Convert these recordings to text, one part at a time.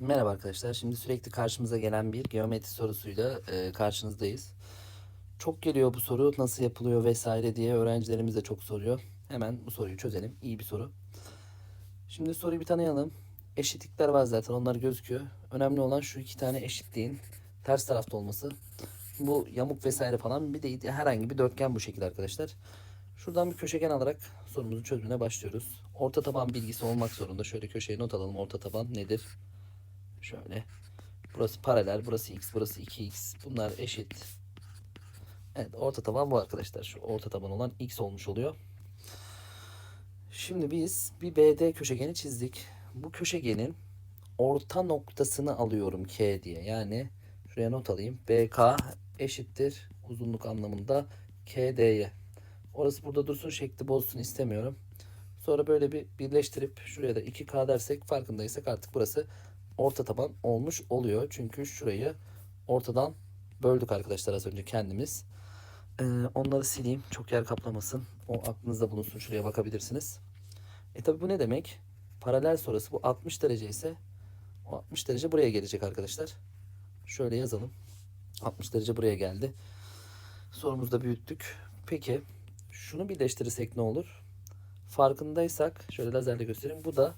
Merhaba arkadaşlar. Şimdi sürekli karşımıza gelen bir geometri sorusuyla e, karşınızdayız. Çok geliyor bu soru nasıl yapılıyor vesaire diye öğrencilerimiz de çok soruyor. Hemen bu soruyu çözelim. İyi bir soru. Şimdi soruyu bir tanıyalım. Eşitlikler var zaten onlar gözüküyor. Önemli olan şu iki tane eşitliğin ters tarafta olması. Bu yamuk vesaire falan bir de herhangi bir dörtgen bu şekilde arkadaşlar. Şuradan bir köşegen alarak sorumuzun çözümüne başlıyoruz. Orta taban bilgisi olmak zorunda. Şöyle köşeye not alalım. Orta taban nedir? Şöyle. Burası paralel, burası x, burası 2x. Bunlar eşit. Evet, orta taban bu arkadaşlar. Şu orta taban olan x olmuş oluyor. Şimdi biz bir BD köşegeni çizdik. Bu köşegenin orta noktasını alıyorum K diye. Yani şuraya not alayım. BK eşittir uzunluk anlamında KD'ye. Orası burada dursun şekli bozsun istemiyorum. Sonra böyle bir birleştirip şuraya da 2K dersek farkındaysak artık burası orta taban olmuş oluyor. Çünkü şurayı ortadan böldük arkadaşlar az önce kendimiz. Ee, onları sileyim. Çok yer kaplamasın. O aklınızda bulunsun. Şuraya bakabilirsiniz. E tabi bu ne demek? Paralel sonrası bu 60 derece ise o 60 derece buraya gelecek arkadaşlar. Şöyle yazalım. 60 derece buraya geldi. Sorumuzu da büyüttük. Peki şunu birleştirirsek ne olur? Farkındaysak şöyle lazerle göstereyim. Bu da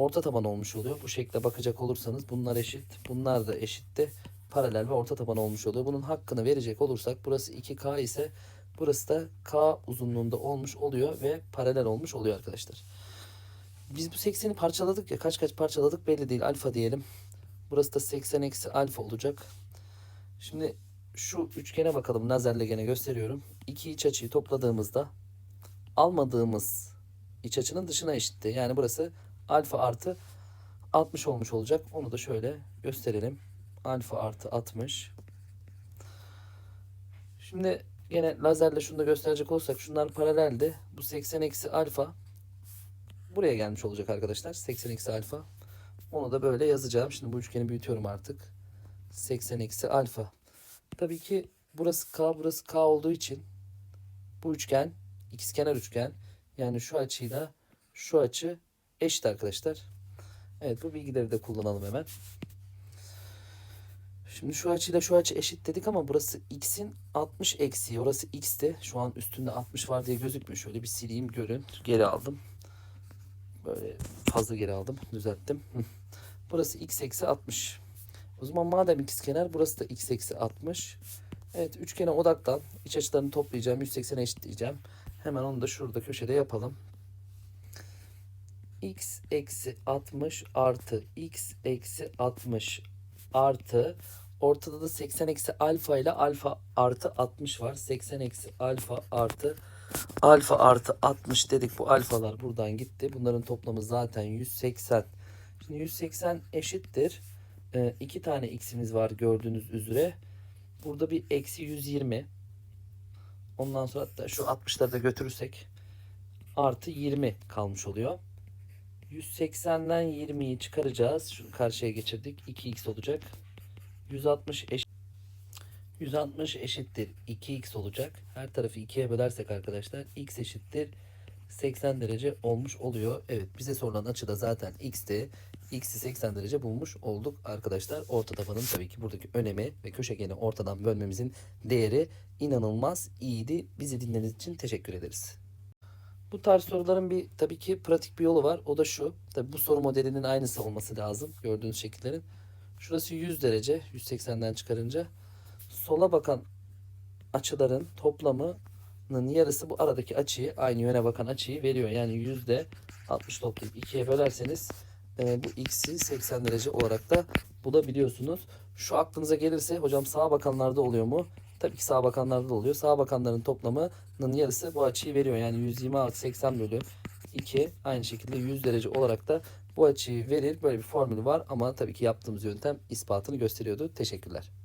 orta taban olmuş oluyor. Bu şekilde bakacak olursanız bunlar eşit. Bunlar da eşitti. Paralel ve orta taban olmuş oluyor. Bunun hakkını verecek olursak burası 2K ise burası da K uzunluğunda olmuş oluyor ve paralel olmuş oluyor arkadaşlar. Biz bu 80'i parçaladık ya kaç kaç parçaladık belli değil. Alfa diyelim. Burası da 80 eksi alfa olacak. Şimdi şu üçgene bakalım. Lazerle gene gösteriyorum. İki iç açıyı topladığımızda almadığımız iç açının dışına eşitti. Yani burası alfa artı 60 olmuş olacak. Onu da şöyle gösterelim. Alfa artı 60. Şimdi yine lazerle şunu da gösterecek olursak şunlar paraleldi. Bu 80 eksi alfa buraya gelmiş olacak arkadaşlar. 80 eksi alfa. Onu da böyle yazacağım. Şimdi bu üçgeni büyütüyorum artık. 80 eksi alfa. Tabii ki burası K burası K olduğu için bu üçgen ikizkenar üçgen yani şu açıyla şu açı eşit arkadaşlar. Evet bu bilgileri de kullanalım hemen. Şimdi şu açıyla şu açı eşit dedik ama burası x'in 60 eksiği. Orası x'ti. Şu an üstünde 60 var diye gözükmüyor. Şöyle bir sileyim görün. Geri aldım. Böyle fazla geri aldım. Düzelttim. Burası x eksi 60. O zaman madem ikizkenar burası da x eksi 60. Evet üçgene odaklan. İç açılarını toplayacağım. 180'e eşitleyeceğim. Hemen onu da şurada köşede yapalım. X eksi 60 artı x eksi 60 artı ortada da 80 eksi alfa ile alfa artı 60 var. 80 eksi alfa artı alfa artı 60 dedik. Bu alfalar buradan gitti. Bunların toplamı zaten 180. Şimdi 180 eşittir. Ee, iki tane x'imiz var gördüğünüz üzere. Burada bir eksi 120. Ondan sonra hatta şu 60'ları da götürürsek artı 20 kalmış oluyor. 180'den 20'yi çıkaracağız. Şunu karşıya geçirdik. 2x olacak. 160 eşit 160 eşittir 2x olacak. Her tarafı 2'ye bölersek arkadaşlar x eşittir 80 derece olmuş oluyor. Evet bize sorulan açı da zaten x'ti. X'i 80 derece bulmuş olduk arkadaşlar. Orta tabanın tabii ki buradaki önemi ve köşegeni ortadan bölmemizin değeri inanılmaz iyiydi. Bizi dinlediğiniz için teşekkür ederiz. Bu tarz soruların bir tabii ki pratik bir yolu var. O da şu. Tabii bu soru modelinin aynısı olması lazım. Gördüğünüz şekillerin. Şurası 100 derece. 180'den çıkarınca. Sola bakan açıların toplamının yarısı bu aradaki açıyı aynı yöne bakan açıyı veriyor. Yani yüzde 60 toplayıp ikiye bölerseniz e, bu x'i 80 derece olarak da bulabiliyorsunuz. Şu aklınıza gelirse hocam sağa bakanlarda oluyor mu? Tabii ki sağa bakanlarda da oluyor. Sağa bakanların toplamının yarısı bu açıyı veriyor. Yani 120 artı 80 bölü 2 aynı şekilde 100 derece olarak da bu açıyı verir. Böyle bir formülü var ama tabii ki yaptığımız yöntem ispatını gösteriyordu. Teşekkürler.